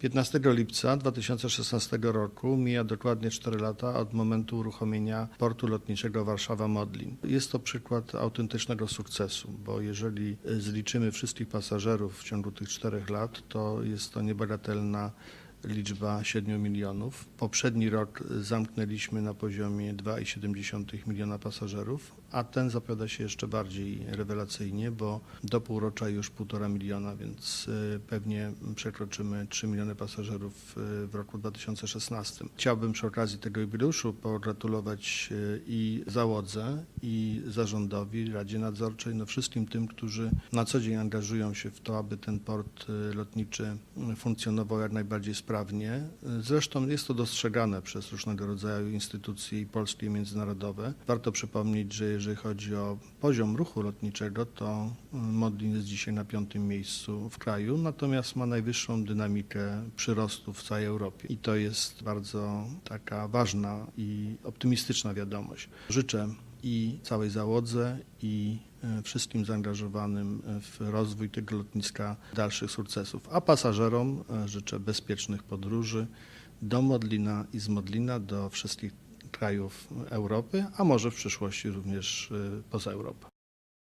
15 lipca 2016 roku mija dokładnie 4 lata od momentu uruchomienia portu lotniczego Warszawa-Modlin. Jest to przykład autentycznego sukcesu, bo jeżeli zliczymy wszystkich pasażerów w ciągu tych 4 lat, to jest to niebagatelna liczba 7 milionów. Poprzedni rok zamknęliśmy na poziomie 2,7 miliona pasażerów, a ten zapowiada się jeszcze bardziej rewelacyjnie, bo do półrocza już 1,5 miliona, więc y, pewnie przekroczymy 3 miliony pasażerów y, w roku 2016. Chciałbym przy okazji tego jubileuszu pogratulować y, i załodze, i zarządowi, Radzie Nadzorczej, no wszystkim tym, którzy na co dzień angażują się w to, aby ten port lotniczy funkcjonował jak najbardziej sprawnie. Y, Zresztą jest to dostrzegane przez różnego rodzaju instytucje i polskie i międzynarodowe. Warto przypomnieć, że jeżeli chodzi o poziom ruchu lotniczego, to y, Modlin jest dzisiaj na piątym miejscu w kraju, natomiast ma najwyższą dynamikę przyrostu w całej Europie. I to jest bardzo taka ważna i optymistyczna wiadomość. Życzę i całej załodze, i e, wszystkim zaangażowanym w rozwój tego lotniska dalszych sukcesów. A pasażerom e, życzę bezpiecznych podróży do Modlina i z Modlina do wszystkich krajów Europy, a może w przyszłości również e, poza Europę.